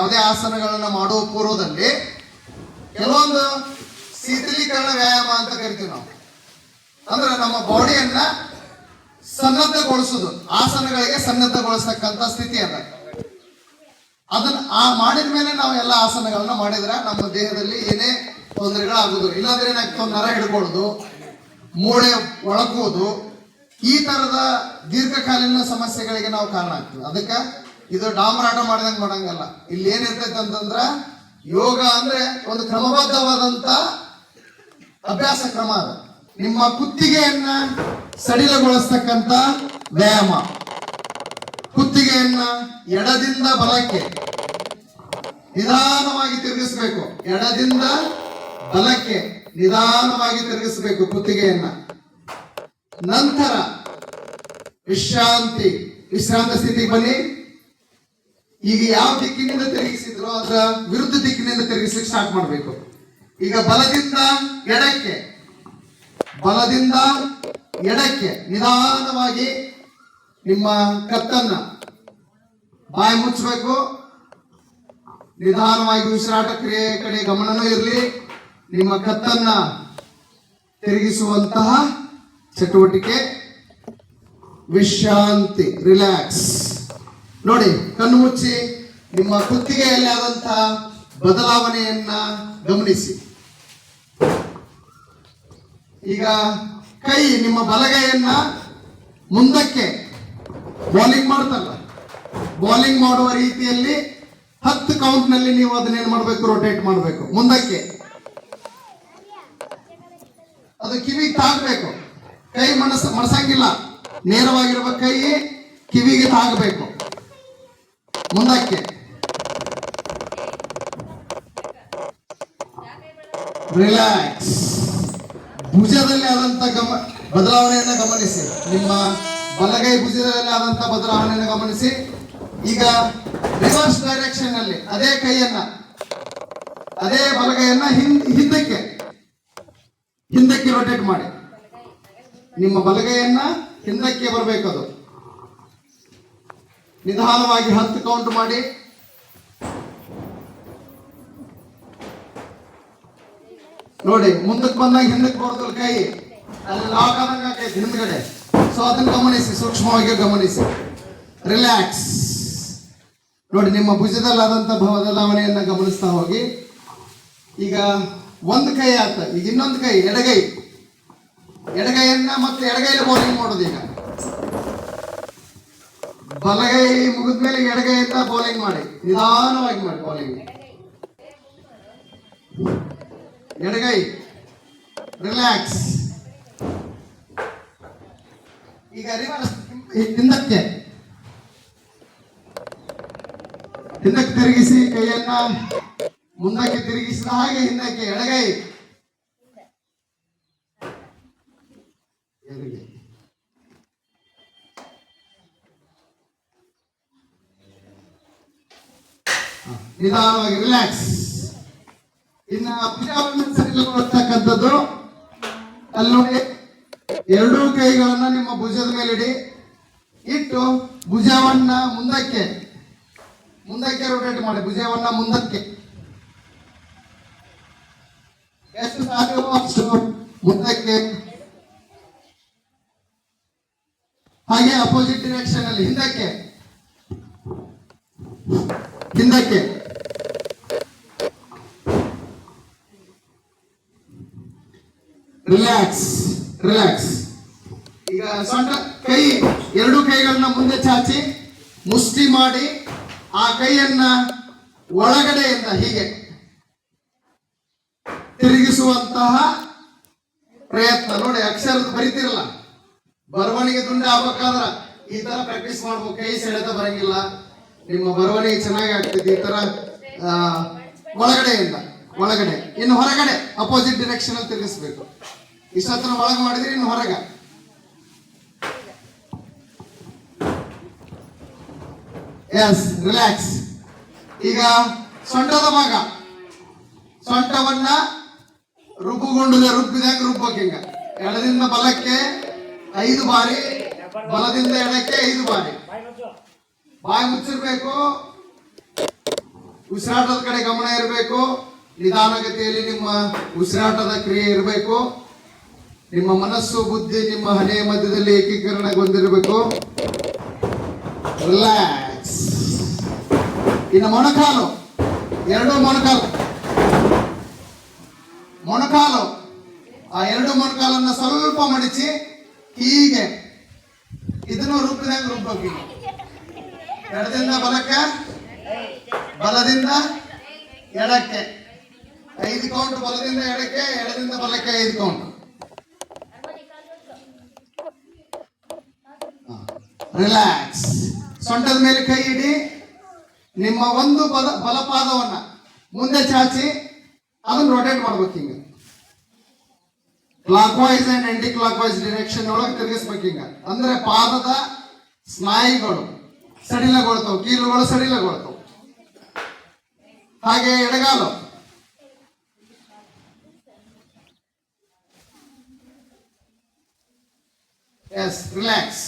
ಯಾವುದೇ ಆಸನಗಳನ್ನ ಮಾಡುವ ಪೂರ್ವದಲ್ಲಿ ಕೆಲವೊಂದು ಶೀತಲೀಕರಣ ವ್ಯಾಯಾಮ ಅಂತ ಕರಿತೀವಿ ನಾವು. ಅಂದ್ರೆ ನಮ್ಮ ಬಾಡಿಯನ್ನ ಸನ್ನದ್ಧಗೊಳಿಸುದು, ಆಸನಗಳಿಗೆ ಸನ್ನದ್ಧಗೊಳಿಸ್ತಕ್ಕಂಥ ಸ್ಥಿತಿ ಅದ ಅದನ್ನ ಆ ಮಾಡಿದ ಮೇಲೆ ನಾವು ಎಲ್ಲ ಆಸನಗಳನ್ನ ಮಾಡಿದ್ರೆ ನಮ್ಮ ದೇಹದಲ್ಲಿ ಏನೇ ತೊಂದರೆಗಳಾಗುದು, ಇಲ್ಲಾಂದ್ರೆ ಏನಾಗ್ತದೆ ನರ ಹಿಡ್ಕೊಳ್ಳೋದು, ಮೂಳೆ ಒಳಗುವುದು ಈ ತರದ ದೀರ್ಘಕಾಲೀನ ಸಮಸ್ಯೆಗಳಿಗೆ ನಾವು ಕಾರಣ ಆಗ್ತೀವಿ ಅದಕ್ಕೆ ಇದು ಡಾಮರಾಟ ಮಾಡಿದಂಗೆ ಮಾಡಂಗಲ್ಲ. ಇಲ್ಲಿ ಏನಿರ್ತೈತೆ ಅಂತಂದ್ರೆ, ಯೋಗ ಅಂದ್ರೆ ಒಂದು ಕ್ರಮಬದ್ಧವಾದಂತ ಅಭ್ಯಾಸ ಕ್ರಮ ಅದು. ನಿಮ್ಮ ಕುತ್ತಿಗೆಯನ್ನ ಸಡಿಲಗೊಳಿಸ್ತಕ್ಕಂಥ ವ್ಯಾಯಾಮ. ಕುತ್ತಿಗೆಯನ್ನ ಎಡದಿಂದ ಬಲಕ್ಕೆ ನಿಧಾನವಾಗಿ ತಿರುಗಿಸಬೇಕು. ಎಡದಿಂದ ಬಲಕ್ಕೆ ನಿಧಾನವಾಗಿ ತಿರುಗಿಸಬೇಕು ಕುತ್ತಿಗೆಯನ್ನ. ನಂತರ ವಿಶ್ರಾಂತಿ, ವಿಶ್ರಾಂತ ಸ್ಥಿತಿಗೆ ಬನ್ನಿ. ಈಗ ಯಾವ ದಿಕ್ಕಿನಿಂದ ತಿರುಗಿಸಿದ್ರು ಅದರ ವಿರುದ್ಧ ದಿಕ್ಕಿನಿಂದ ತಿರುಗಿಸ್ಲಿಕ್ಕೆ ಸ್ಟಾರ್ಟ್ ಮಾಡಬೇಕು. ಈಗ ಬಲದಿಂದ ಎಡಕ್ಕೆ ಬಲದಿಂದ ಎಡಕ್ಕೆ ನಿಧಾನವಾಗಿ ನಿಮ್ಮ ಕತ್ತನ್ನ ಬಾಯಿ ಮುಚ್ಚಬೇಕು ನಿಧಾನವಾಗಿ ಉಸಿರಾಟ ಕ್ರಿಯೆ ಕಡೆ ಗಮನನೂ ಇರಲಿ. ನಿಮ್ಮ ಕತ್ತನ್ನ ತಿರುಗಿಸುವಂತಹ ಚಟುವಟಿಕೆ ವಿಶ್ರಾಂತಿ, ರಿಲ್ಯಾಕ್ಸ್. ನೋಡಿ ಕಣ್ಣು ಮುಚ್ಚಿ ನಿಮ್ಮ ಕುತ್ತಿಗೆಯಲ್ಲಿ ಆದಂತಹ ಬದಲಾವಣೆಯನ್ನ ಗಮನಿಸಿ. ಈಗ ಕೈ ನಿಮ್ಮ ಬಲಗೈಯನ್ನ ಮುಂದಕ್ಕೆ ಬೌಲಿಂಗ್ ಮಾಡ್ತಲ್ಲ. ಬೌಲಿಂಗ್ ಮಾಡುವ ರೀತಿಯಲ್ಲಿ ಹತ್ತು ಕೌಂಟ್ನಲ್ಲಿ ನೀವು ಅದನ್ನೇನು ಮಾಡಬೇಕು? ರೊಟೇಟ್ ಮಾಡಬೇಕು. ಮುಂದಕ್ಕೆ. ಅದು ಕಿವಿಗೆ ತಾಗಬೇಕು. ಕೈ ಮನಸ್ಸು ಮನಸಂಗಿಲ್ಲ ನೇರವಾಗಿರುವ ಕೈ ಕಿವಿಗೆ ತಾಗಬೇಕು. ಮುಂದಕ್ಕೆ ರಿಲ್ಯಾಕ್ಸ್ ಭುಜದಲ್ಲಿ ಆದಂತ ಗಮ, ಬದಲಾವಣೆಯನ್ನು ಗಮನಿಸಿ. ನಿಮ್ಮ ಬಲಗೈ ಭುಜದಲ್ಲಿ ಆದಂತ ಬದಲಾವಣೆಯನ್ನು ಗಮನಿಸಿ. ಈಗ ರಿವರ್ಸ್ ಡೈರೆಕ್ಷನ್ ಅಲ್ಲಿ ಅದೇ ಕೈಯನ್ನ, ಅದೇ ಬಲಗೈಯನ್ನ ಹಿಂದ್ ಹಿಂದಕ್ಕೆ ಹಿಂದಕ್ಕೆ ರೊಟೇಟ್ ಮಾಡಿ. ನಿಮ್ಮ ಬಲಗೈಯನ್ನ ಹಿಂದಕ್ಕೆ ಬರಬೇಕದು. ನಿಧಾನವಾಗಿ ಹತ್ತು ಕೌಂಟ್ ಮಾಡಿ. ನೋಡಿ, ಮುಂದಕ್ಕೆ ಬಂದಾಗ ಹಿಂದಕ್ಕೆ ಬರೋದಿಲ್ಲ ಕೈ. ಅಲ್ಲಿ ಲಾಕ್ ಆದಂಗೆ ಹಿಂದ್ಗಡೆ. ಸೊ ಅದನ್ನ ಗಮನಿಸಿ, ಸೂಕ್ಷ್ಮವಾಗಿ ಗಮನಿಸಿ. ರಿಲ್ಯಾಕ್ಸ್ ನೋಡಿ, ನಿಮ್ಮ ಭುಜದಲ್ಲಾದಂಥ ಬದಲಾವಣೆಯನ್ನು ಗಮನಿಸ್ತಾ ಹೋಗಿ. ಈಗ ಒಂದು ಕೈ ಆತ, ಈಗ ಇನ್ನೊಂದು ಕೈ, ಎಡಗೈ. ಎಡಗೈಯನ್ನ ಮತ್ತೆ ಎಡಗೈಲಿ ಬೌಲಿಂಗ್ ಮಾಡೋದು ಈಗ. ಬಲಗೈ ಮುಗಿದ್ಮೇಲೆ ಎಡಗೈಯಿಂದ ಬೌಲಿಂಗ್ ಮಾಡಿ ನಿಧಾನವಾಗಿ ಮಾಡಿ ಬೌಲಿಂಗ್ ಎಡಗೈ ರಿಲ್ಯಾಕ್ಸ್ ಈಗ ರಿವರ್ಸ್ ಹಿಂದಕ್ಕೆ ಹಿಂದಕ್ಕೆ ತಿರುಗಿಸಿ ಕೈಯನ್ನ ಮುಂದಕ್ಕೆ ತಿರುಗಿಸಿದ ಹಾಗೆ ಹಿಂದಕ್ಕೆ ಎಡಗೈ ಎಡಗೈ ನಿಧಾನವಾಗಿ ರಿಲ್ಯಾಕ್ಸ್ ಇನ್ನ ಸಡಿಲಗೊಳಿಸ್ತಕ್ಕಂಥದ್ದು ಅಲ್ಲಿ ನೋಡಿ ಎರಡೂ ಕೈಗಳನ್ನ ನಿಮ್ಮ ಭುಜದ ಮೇಲೆ ಇಡಿ ಇಟ್ಟು ಭುಜವನ್ನ ಮುಂದಕ್ಕೆ ಮುಂದಕ್ಕೆ ರೊಟೇಟ್ ಮಾಡಿ, ಭುಜವನ್ನ ಮುಂದಕ್ಕೆ. ಎಷ್ಟು ಸಾಧ್ಯವೋ ಅಷ್ಟು ಮುಂದಕ್ಕೆ. ಹಾಗೆ ಅಪೋಸಿಟ್ ಡಿರೆಕ್ಷನ್ ಅಲ್ಲಿ, ಹಿಂದಕ್ಕೆ. ಹಿಂದಕ್ಕೆ ರಿಲ್ಯಾಕ್ಸ್ ರಿಲ್ಯಾಕ್ಸ್ ಈಗ ಸೊಂಟ ಕೈ, ಎರಡು ಕೈಗಳನ್ನ ಮುಂದೆ ಚಾಚಿ, ಮುಷ್ಟಿ ಮಾಡಿ, ಆ ಕೈಯನ್ನ ಒಳಗಡೆಯಿಂದ ಹೀಗೆ ತಿರುಗಿಸುವಂತಹ ಪ್ರಯತ್ನ. ನೋಡಿ ಅಕ್ಷರ ಬರಿತಿರಲ್ಲ. ಬರವಣಿಗೆ ದುಂಡೆ ಆಗ್ಬೇಕಾದ್ರ ಈ ತರ ಪ್ರಾಕ್ಟೀಸ್ ಮಾಡ್ಬೇಕು. ಕೈ ಸೆಳೆತ ಬರಂಗಿಲ್ಲ. ನಿಮ್ಮ ಬರವಣಿಗೆ ಚೆನ್ನಾಗಿ ಆಗ್ತೈತಿ ಈ ತರ ಆ, ಒಳಗಡೆಯಿಂದ ಒಳಗಡೆ. ಇನ್ನು ಹೊರಗಡೆ ಅಪೋಸಿಟ್ ಡಿರೆಕ್ಷನ್ ಅಲ್ಲಿ ತಿರುಗಿಸ್ಬೇಕು. ಇಷ್ಟತ್ರ ಒಳಗೆ ಮಾಡಿದ್ರೆ ಇನ್ನು ಹೊರಗ. ಎಸ್ ರಿಲ್ಯಾಕ್ಸ್ ಈಗ ಸೊಂಟದ ಭಾಗ. ಸೊಂಟವನ್ನ ರುಬ್ಬುಗೊಂಡಿದೆ ರುಬ್ಬಿದಾಗ ರುಬ್ಬೋಕಿಂಗ ಎಡದಿಂದ ಬಲಕ್ಕೆ ಐದು ಬಾರಿ ಬಲದಿಂದ ಎಡಕ್ಕೆ ಐದು ಬಾರಿ. ಬಾಯಿ ಮುಚ್ಚಿರ್ಬೇಕು. ಉಸಿರಾಟದ ಕಡೆ ಗಮನ ಇರಬೇಕು. ನಿಧಾನಗತಿಯಲ್ಲಿ ನಿಮ್ಮ ಉಸಿರಾಟದ ಕ್ರಿಯೆ ಇರಬೇಕು. ನಿಮ್ಮ ಮನಸ್ಸು, ಬುದ್ಧಿ, ನಿಮ್ಮ ಹಣೆಯ ಮಧ್ಯದಲ್ಲಿ ಏಕೀಕರಣಗೊಂಡಿರಬೇಕು. ರಿಲ್ಯಾಕ್ಸ್ ಇನ್ನು ಮೊಣಕಾಲು. ಎರಡು ಮೊಣಕಾಲು. ಮೊಣಕಾಲು. ಆ ಎರಡು ಮೊಣಕಾಲನ್ನ ಸ್ವಲ್ಪ ಮಡಿಚಿ, ಹೀಗೆ. ಇದನ್ನು ರುಬ್ಬಿದಂಗೆ ರುಬ್ಬಬೇಕು. ಎಡದಿಂದ ಬಲಕ್ಕೆ, ಬಲದಿಂದ ಎಡಕ್ಕೆ. ಐದು ಕೌಂಟ್ ಬಲದಿಂದ ಎಡಕ್ಕೆ, ಎಡದಿಂದ ಬಲಕ್ಕೆ ಐದು ಕೌಂಟ್ ರಿಲ್ಯಾಕ್ಸ್ ಸೊಂಟದ ಮೇಲೆ ಕೈ ಇಡಿ. ನಿಮ್ಮ ಒಂದು ಬಲ, ಬಲಪಾದವನ್ನ ಮುಂದೆ ಚಾಚಿ, ಅದನ್ನ ರೊಟೇಟ್ ಮಾಡ್ಬೇಕು ಹಿಂಗ. Clockwise and empty clock wise direction ಒಳಗೆ ತಿರುಗಿಸ್ಬೇಕು ಹಿಂಗ. ಅಂದ್ರೆ ಪಾದದ ಸ್ನಾಯುಗಳು. ಸಡಿಲಗೊಳ್ತಾವ ಕೀಲುಗಳು ಸಡಿಲಗೊಳ್ತಾವ ಹಾಗೆ ಎಡಗಾಲು ಎಸ್ ರಿಲ್ಯಾಕ್ಸ್